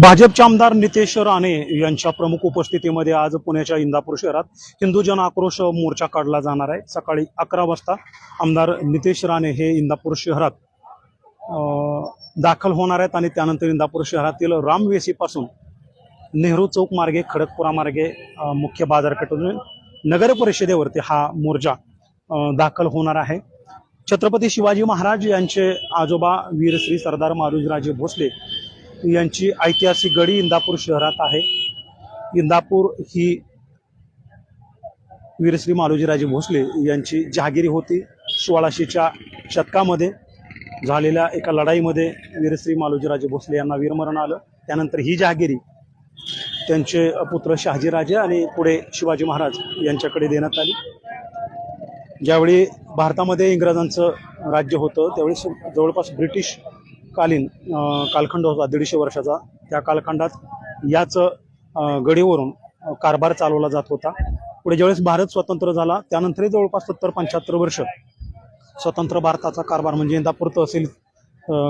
भाजपचे आमदार नितेश राणे यांच्या प्रमुख उपस्थितीमध्ये आज पुण्याच्या इंदापूर शहरात हिंदू जन आक्रोश मोर्चा काढला जाणार आहे. सकाळी अकरा वाजता आमदार नितेश राणे हे इंदापूर शहरात दाखल होणार आहेत आणि त्यानंतर इंदापूर शहरातील रामवेसीपासून नेहरू चौक मार्गे खडकपुरा मार्गे मुख्य बाजारपेठेतून नगर परिषदेवरती हा मोर्चा दाखल होणार आहे. छत्रपती शिवाजी महाराज यांचे आजोबा वीरश्री सरदार मारुजराजे भोसले यांची ऐतिहासिक गडी इंदापूर शहरात आहे. इंदापूर ही वीरश्री मालोजीराजे भोसले यांची जहागिरी होती. सोळाशेच्या शतकामध्ये झालेल्या एका लढाईमध्ये वीरश्री मालोजीराजे भोसले यांना वीरमरण आलं. त्यानंतर ही जहागिरी त्यांचे पुत्र शहाजीराजे आणि पुढे शिवाजी महाराज यांच्याकडे देण्यात आली. ज्यावेळी भारतामध्ये इंग्रजांचं राज्य होतं त्यावेळी जवळपास ब्रिटिश कालीन कालखंड होता दीडशे वर्षाचा. त्या कालखंडात याच गडीवरून कारभार चालवला जात होता. पुढे ज्यावेळेस भारत स्वतंत्र झाला त्यानंतरही जवळपास सत्तर पंच्याहत्तर वर्ष स्वतंत्र भारताचा कारभार म्हणजे इंदापूर तहसील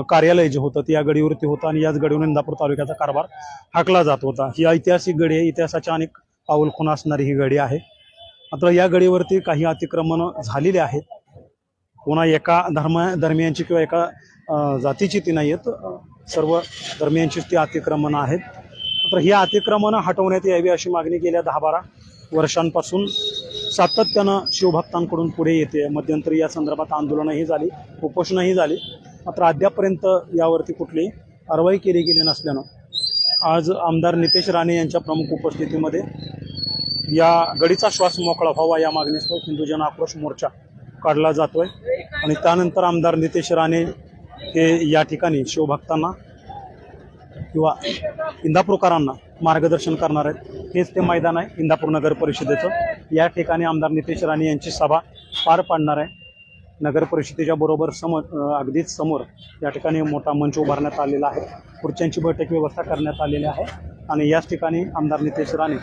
कार्यालय जे होतं ते या गडीवरती होतं आणि याच गडीवरून इंदापूर तालुक्याचा कारभार हाकला जात होता. ही ऐतिहासिक गडी आहे. इतिहासाच्या अनेक पाऊलखुणा असणारी ही गडी आहे. मात्र या गडीवरती काही अतिक्रमण झालेली आहेत. पुन्हा एका धर्म धर्मियांची किंवा एका जातीची ती नाही आहेत सर्व धर्मियांचीच ती अतिक्रमणं आहेत. मात्र ही अतिक्रमणं हटवण्यात यावी अशी मागणी गेल्या दहा बारा वर्षांपासून सातत्यानं शिवभक्तांकडून पुढे येते. मध्यंतरी या संदर्भात आंदोलनही झाली उपोषणंही झाली. मात्र अद्यापर्यंत यावरती कुठलीही कारवाई केली गेली नसल्यानं आज आमदार नितेश राणे यांच्या प्रमुख उपस्थितीमध्ये या गडीचा श्वास मोकळा व्हावा या मागणीस्तव हिंदू जन आक्रोश मोर्चा काढला जातोय. आणि त्यानंतर आमदार नितेश राणे हे या ठिकाणी शिवभक्तांना किंवा इंदापूरकरांना मार्गदर्शन करणार आहेत. हेच ते मैदान आहे इंदापूर नगर परिषदेचं. या ठिकाणी आमदार नितेश राणे यांची सभा पार पाडणार आहे. नगर परिषदेच्या बरोबर समोर अगदीच समोर या ठिकाणी मोठा मंच उभारण्यात आलेला आहे. खुर्च्यांची बैठक व्यवस्था करण्यात आलेली आहे. आणि याच ठिकाणी आमदार नितेश राणे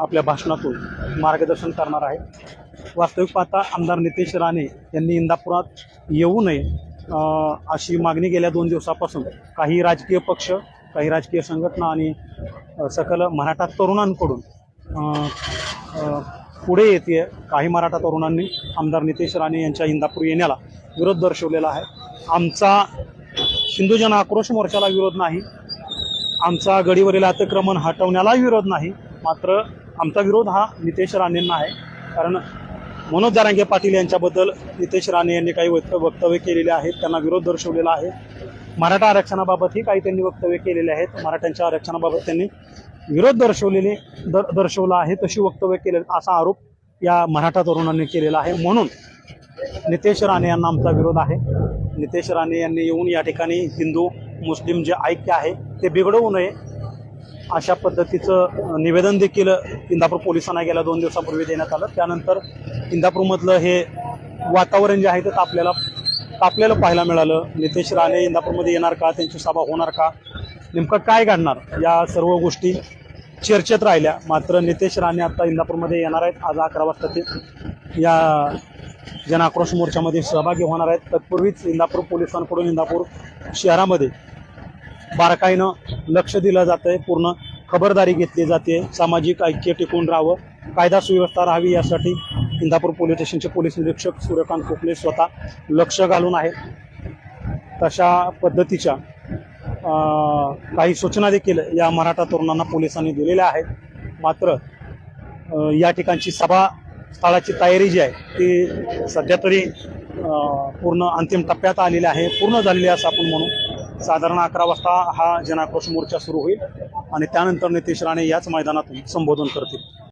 आपल्या भाषणातून मार्गदर्शन करणार आहे वास्तविक पाहता आमदार नितेश राणे यांनी इंदापुरात येऊ नये अशी मागणी गेल्या दोन दिवसापासून. काही राजकीय पक्ष काही राजकीय संघटना आणि सकल मराठा तरुणांकडून पुढे येते काही मराठा तरुणांनी आमदार नितेश राणे यांच्या इंदापूर येण्याला विरोध दर्शवलेला आहे. आमचा हिंदूजन आक्रोश मोर्चाला विरोध नाही. आमचा गडीवरील अतिक्रमण हटवण्याला विरोध नाही. मात्र आमचा विरोध हा नितेश राणेंना आहे. कारण मनोज जारांगे पाटील यांच्याबद्दल नितेश राणे यांनी काही वक्त- वक्तव्य केलेले आहेत. त्यांना विरोध दर्शवलेला आहे. मराठा आरक्षणाबाबतही काही त्यांनी वक्तव्य केलेले आहेत. मराठ्यांच्या आरक्षणाबाबत त्यांनी विरोध दर्शवलेले दर दर्शवला आहे. तशी वक्तव्य केले असा आरोप या मराठा तरुणांनी केलेला आहे. म्हणून नितेश राणे यांना आमचा विरोध आहे. नितेश राणे यांनी येऊन या ठिकाणी हिंदू मुस्लिम जे ऐक्य आहे ते बिघडवू नये अशा पद्धतीचं निवेदन देखील इंदापूर पोलिसांना गेल्या दोन दिवसापूर्वी देण्यात आलं. त्यानंतर इंदापूरमधलं हे वातावरण जे आहे ते तापलेलं तापलेलं पाहायला मिळालं. नितेश राणे इंदापूरमध्ये येणार का? त्यांची सभा होणार का? नेमकं काय घडणार? या सर्व गोष्टी चर्चेत राहिल्या. मात्र नितेश राणे आता इंदापूरमध्ये येणार आहेत. आज अकरा वाजता ते या जनआक्रोश मोर्चामध्ये सहभागी होणार आहेत. तत्पूर्वीच इंदापूर पोलिसांकडून इंदापूर शहरामध्ये बारकाईनं लक्ष दिलं जात आहे पूर्ण खबरदारी घेतली जाते. सामाजिक ऐक्य टिकून राहावं. कायदा सुव्यवस्था राहावी यासाठी इंदापूर पोलीस स्टेशनचे पोलीस निरीक्षक सूर्यकांत कोकणे स्वतः लक्ष घालून आहेत. तशा पद्धतीच्या काही सूचना देखील या मराठा तरुणांना पोलिसांनी दिलेल्या आहेत. मात्र या ठिकाणची सभा स्थळाची तयारी जी आहे ती सध्या तरी पूर्ण अंतिम टप्प्यात आलेली आहे पूर्ण झालेली असं आपण म्हणू. साधारण अकरा वाजता हा जनाक्रोश मोर्चा सुरू होईल आणि त्यानंतर नितेश राणे याच मैदानातून संबोधन करतील.